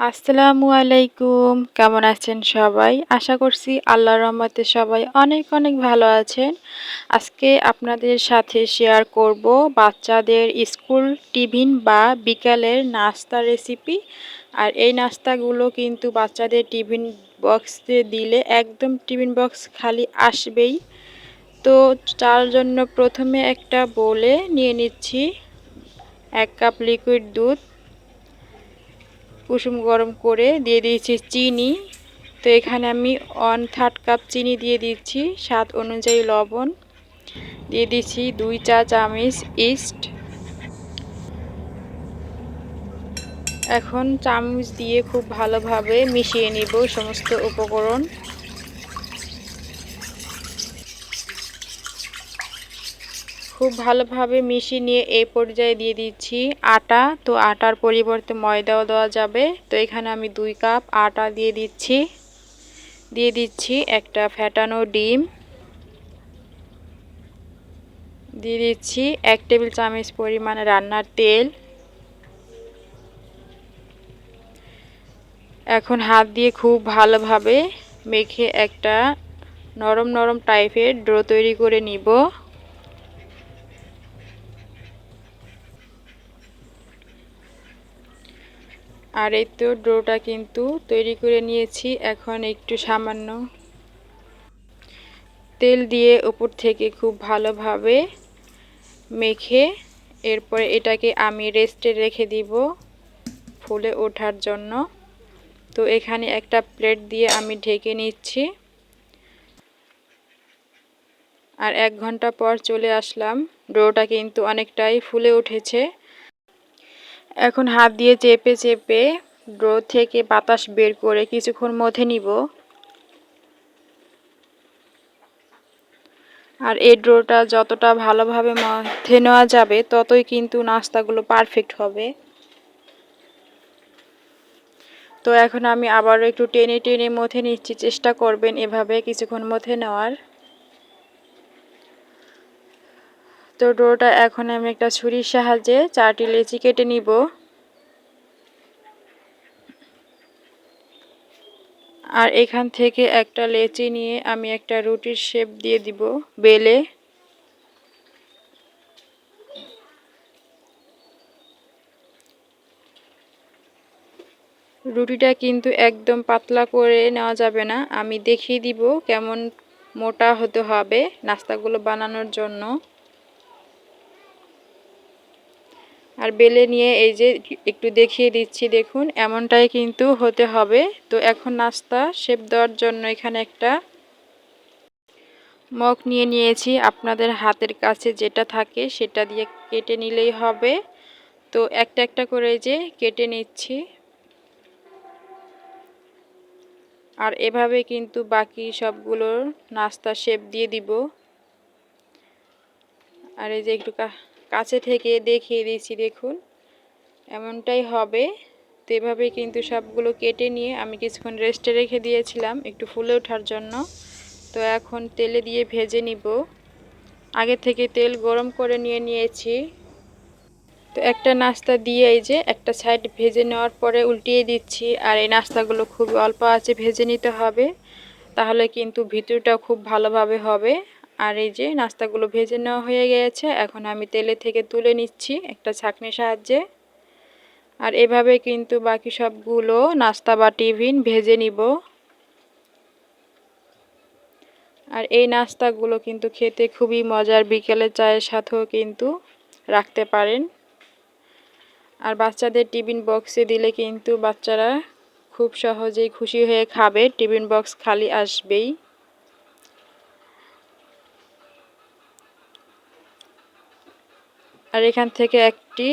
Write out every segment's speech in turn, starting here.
আসসালামু আলাইকুম। কেমন আছেন সবাই? আশা করছি আল্লাহর রহমতে সবাই অনেক অনেক ভালো আছেন। আজকে আপনাদের সাথে শেয়ার করব বাচ্চাদের স্কুল টিফিন বা বিকালের নাস্তা রেসিপি আর এই নাস্তাগুলো কিন্তু বাচ্চাদের টিফিন বক্সে দিলে একদম টিফিন বক্স খালি আসবেই। তো তার জন্য প্রথমে একটা বলে নিয়ে নিচ্ছি। এক কাপ লিকুইড দুধ। কুসুম গরম করে দিয়ে দিয়েছি চিনি। তো এখানে আমি ওয়ান থার্ড কাপ চিনি দিয়ে দিচ্ছি, স্বাদ অনুযায়ী লবণ। দিয়ে দিচ্ছি দুই চা চামচ ইস্ট এখন চামচ দিয়ে খুব ভালোভাবে মিশিয়ে নিব সমস্ত উপকরণ। খুব ভালোভাবে মিশিয়ে নিয়ে এই পর্যায়ে দিয়ে দিচ্ছি আটা। তো আটার পরিবর্তে ময়দাও দেওয়া যাবে। তো এখানে আমি দুই কাপ আটা দিয়ে দিচ্ছি। দিয়ে দিচ্ছি একটা ফ্যাটানো ডিম। দিয়ে দিচ্ছি এক টেবিল চামচ পরিমাণে রান্নার তেল। এখন হাত দিয়ে খুব ভালোভাবে মেখে একটা নরম নরম টাইপের ড্রো তৈরি করে নিব। আর এই তো ডোটা কিন্তু তৈরি করে নিয়েছি, এখন একটু সামান্য তেল দিয়ে উপর থেকে খুব ভালোভাবে মেখে এরপরে এটাকে আমি রেস্টে রেখে দিব ফুলে ওঠার জন্য। তো এখানে একটা প্লেট দিয়ে আমি ঢেকে নিচ্ছি। আর এক ঘণ্টা পর চলে আসলাম। ডোটা কিন্তু অনেকটাই ফুলে উঠেছে। এখন হাত দিয়ে চেপে চেপে ড্রো থেকে বাতাস বের করে কিছুক্ষণ মধ্যে নিব। আর এই ড্রোটা যতটা ভালোভাবে মধ্যে নেওয়া যাবে, ততই কিন্তু নাস্তাগুলো পারফেক্ট হবে। তো এখন আমি আবারও একটু টেনে টেনে মধ্যে নিচ্ছি। চেষ্টা করবেন এভাবে কিছুক্ষণ মধ্যে নেওয়ার। তো ডোটা এখন আমি একটা ছুরির সাহায্যে চারটি লেচি কেটে নিব। আর এখান থেকে একটা লেচি নিয়ে আমি একটা রুটির শেপ দিয়ে দিব বেলে। রুটিটা কিন্তু একদম পাতলা করে নেওয়া যাবে না। আমি দেখিয়ে দিব কেমন মোটা হতে হবে নাস্তাগুলো বানানোর জন্য। আর বেলে নিয়ে এই যে একটু দেখিয়ে দিচ্ছি, দেখুন, এমনটাই কিন্তু হতে হবে। তো এখন নাস্তা শেপ দেওয়ার জন্য এখানে একটা মগ নিয়ে নিয়েছি। আপনাদের হাতের কাছে যেটা থাকে সেটা দিয়ে কেটে নিলেই হবে। তো একটা একটা করে যে কেটে নিচ্ছি। আর এভাবে কিন্তু বাকি সবগুলোর নাস্তা শেপ দিয়ে দিব। আর এই যে একটু কাছে থেকে দেখিয়ে দিচ্ছি দেখুন। এমনটাই হবে। তো এভাবে কিন্তু সবগুলো কেটে নিয়ে আমি কিছুক্ষণ রেস্টে রেখে দিয়েছিলাম একটু ফুলে ওঠার জন্য। তো এখন তেলে দিয়ে ভেজে নিব। আগে থেকে তেল গরম করে নিয়ে নিয়েছি। তো একটা নাস্তা দিয়ে এই যে একটা সাইড ভেজে নেওয়ার পরে উল্টিয়ে দিচ্ছি। আর এই নাস্তাগুলো খুব অল্প আছে, ভেজে নিতে হবে। তাহলে কিন্তু ভিতরটা খুব ভালোভাবে হবে। আর এই যে নাস্তাগুলো ভেজে নেওয়া হয়ে গিয়েছে এখন আমি তেলে থেকে তুলে নিচ্ছি একটা ছাঁকনির সাহায্যে। আর এভাবে কিন্তু বাকি সবগুলো নাস্তা বা টিফিন ভেজে নিব। আর এই নাস্তাগুলো কিন্তু খেতে খুবই মজার, বিকেলে চায়ের সাথেও কিন্তু রাখতে পারেন। আর বাচ্চাদের টিফিন বক্সে দিলে কিন্তু বাচ্চারা খুব সহজেই খুশি হয়ে খাবে, টিফিন বক্স খালি আসবেই। আর এখান থেকে একটি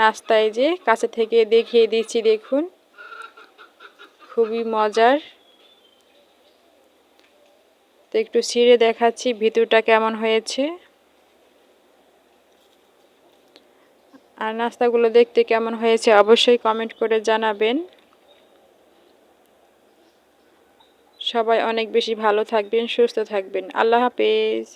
নাস্তায় যে কাছে থেকে দেখিয়ে দিচ্ছি, দেখুন। খুবই মজার। তো একটু ছিঁড়ে দেখাচ্ছি ভিতরটা কেমন হয়েছে। আর নাস্তাগুলো দেখতে কেমন হয়েছে অবশ্যই কমেন্ট করে জানাবেন। সবাই অনেক বেশি ভালো থাকবেন, সুস্থ থাকবেন। আল্লাহ হাফেজ।